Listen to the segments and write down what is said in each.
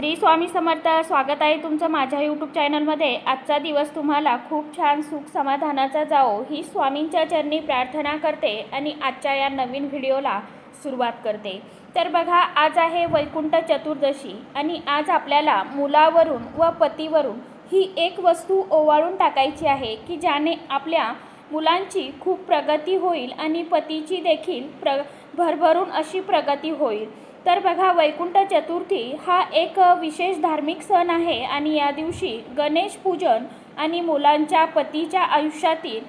श्री स्वामी समर्थ स्वागत आहे तुमचं माझ्या यूट्यूब चॅनलमध्ये आजचा दिवस तुम्हाला खूप छान सुख समाधानाचा जाओ ही स्वामींच्या चरणी प्रार्थना करते आणि आजच्या या नवीन व्हिडिओला सुरुवात करते. तर बघा आज आहे वैकुंठ चतुर्दशी आणि आज आपल्याला मुलावरून व पतीवरून ही एक वस्तू ओवाळून टाकायची आहे की ज्याने आपल्या मुलांची खूप प्रगती होईल आणि पतीची देखील प्र भरभरून अशी प्रगती होईल. तर बघा वैकुंठ चतुर्थी हा एक विशेष धार्मिक सण आहे आणि या दिवशी गणेश पूजन आणि मुलांच्या पतीच्या आयुष्यातील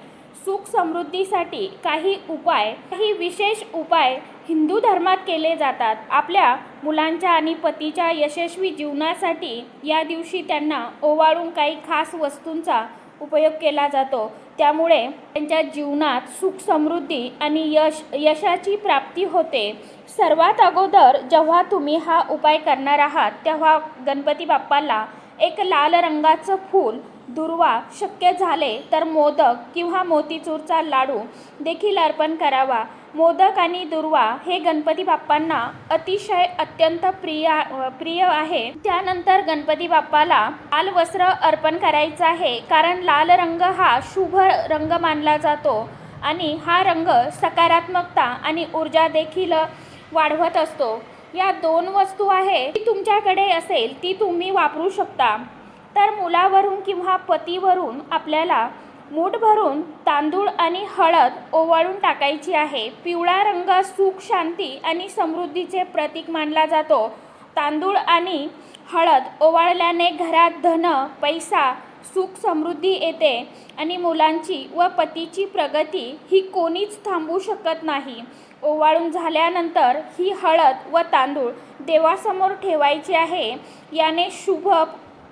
सुख समृद्धीसाठी काही उपाय काही विशेष उपाय हिंदू धर्मात केले जातात. आपल्या मुलांच्या आणि पतीच्या यशस्वी जीवनासाठी या दिवशी त्यांना ओवाळून काही खास वस्तूंचा उपयोग केला जातो. त्यामुळे त्यांच्या जीवनात सुख समृद्धी आणि यश यशाची प्राप्ती होते. सर्वात अगोदर जेव्हा तुम्ही हा उपाय करणार आहात तेव्हा गणपती बाप्पाला एक लाल रंगाचं फूल दुर्वा शक्य झाले तर मोदक किंवा मोतीचूरचा लाडू देखील अर्पण करावा. मोदक आणि दुर्वा हे गणपती बाप्पांना अतिशय अत्यंत प्रिय प्रिय आहे. त्यानंतर गणपती बाप्पाला लाल वस्त्र अर्पण करायचं आहे. कारण लाल रंग हा शुभ रंग मानला जातो आणि हा रंग सकारात्मकता आणि ऊर्जा देखील वाढवत असतो. या दोन वस्तू आहे ती तुमच्याकडे असेल ती तुम्ही वापरू शकता. तर मुलावरून किंवा पतीवरून आपल्याला मूठ भरून तांदूळ आणि हळद ओवाळून टाकायची आहे. पिवळा रंग सुख शांती आणि समृद्धीचे प्रतीक मानला जातो. तांदूळ आणि हळद ओवाळल्याने घरात धन पैसा सुख समृद्धी येते आणि मुलांची व पतीची प्रगती ही कोणीच थांबवू शकत नाही. ओवाळून झाल्यानंतर ही हळद व तांदूळ देवासमोर ठेवायची आहे. याने शुभ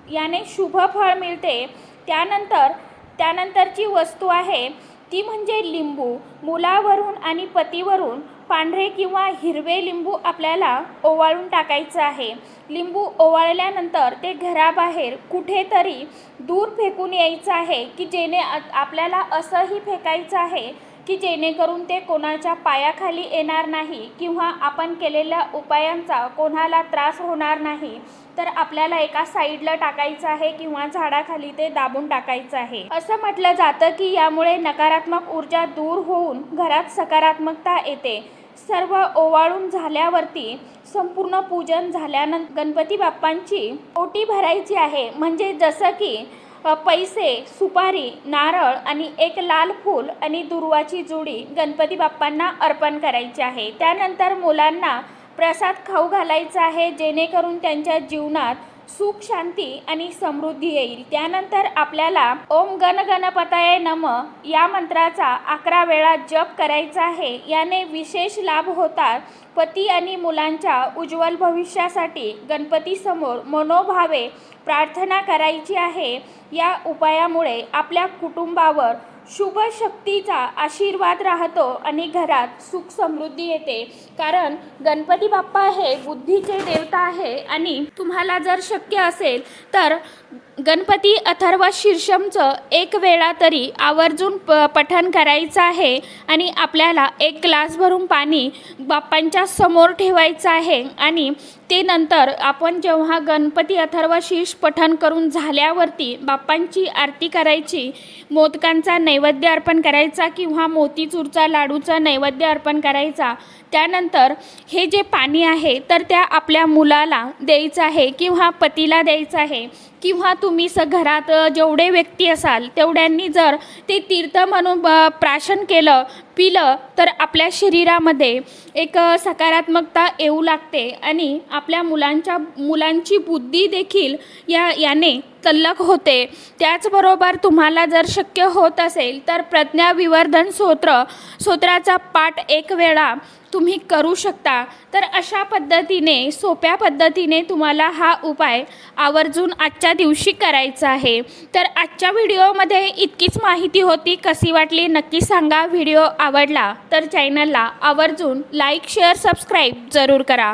याने शुभ फळ मिळते. त्यानंतर त्यानंतरची वस्तू आहे ती म्हणजे लिंबू. मुलावरून आणि पतीवरून पांढरे किंवा हिरवे लिंबू आपल्याला ओवाळून टाकायचं आहे. लिंबू ओवाळल्यानंतर ते घराबाहेर कुठेतरी दूर फेकून यायचं आहे की जेणे आपल्याला असंही फेकायचं आहे की जेणेकरून ते कोणाच्या पायाखाली येणार नाही किंवा आपण केलेल्या उपायांचा कोणाला त्रास होणार नाही तर आपल्याला एका साईडला टाकायचं आहे किंवा झाडाखाली ते दाबून टाकायचं आहे. असं म्हटलं जातं की यामुळे नकारात्मक ऊर्जा दूर होऊन घरात सकारात्मकता येते. सर्व ओवाळून झाल्यावरती संपूर्ण पूजन झाल्यानंतर गणपती बाप्पांची ओटी भरायची आहे. म्हणजे जसं की पैसे सुपारी नारळ आणि एक लाल फूल आणि दुर्वाची जोडी गणपती बाप्पांना अर्पण करायची आहे. त्यानंतर मुलांना प्रसाद खाऊ घालायचा आहे जेणेकरून त्यांच्या जीवनात सुख शांती आणि समृद्धी येईल. त्यानंतर आपल्याला ओम गण गणपताय नम या मंत्राचा अकरा वेळा जप करायचा आहे. याने विशेष लाभ होतात. पती आणि मुलांच्या उज्ज्वल भविष्यासाठी गणपतीसमोर मनोभावे प्रार्थना करायची आहे. या उपायामुळे आपल्या कुटुंबावर शुभ शक्तीचा आशीर्वाद राहतो आणि घरात सुख समृद्धी येते. कारण गणपती बाप्पा हे बुद्धीचे देवता आहे आणि तुम्हाला जर शक्य असेल तर गणपती अथर्व शीर्षमचं एक वेळा तरी आवर्जून प पठण करायचं आहे आणि आपल्याला एक ग्लास भरून पाणी बाप्पांच्या समोर ठेवायचं आहे आणि ते नंतर आपण जेव्हा गणपती अथर्व शीर्ष पठण करून झाल्यावरती बाप्पांची आरती करायची मोदकांचा नैवेद्य अर्पण करायचा किंवा मोतीचूरचा लाडूचा नैवेद्य अर्पण करायचा त्यानंतर हे जे पाणी आहे तर त्या आपल्या मुलाला द्यायचं आहे किंवा पतीला द्यायचं आहे किंवा तुम्ही स घरात जेवढे व्यक्ती असाल तेवढ्यांनी जर ते तीर्थ म्हणून प्राशन केलं पिलं तर आपल्या शरीरामध्ये एक सकारात्मकता येऊ लागते आणि आपल्या मुलांच्या मुलांची बुद्धी देखील या याने तल्लक होते. त्याचबरोबर तुम्हाला जर शक्य होत असेल तर प्रज्ञाविवर्धन स्तोत्र स्तोत्राचा पाठ एक वेळा तुम्ही करू शकता. तर अशा पद्धतीने सोप्या पद्धतीने तुम्हाला हा उपाय आवर्जून आजच्या दिवशी करायचा आहे. तर आजच्या व्हिडिओमध्ये इतकीच माहिती होती. कशी वाटली नक्की सांगा. व्हिडिओ आवडला तर चॅनलला आवर्जून लाईक शेअर सबस्क्राईब जरूर करा.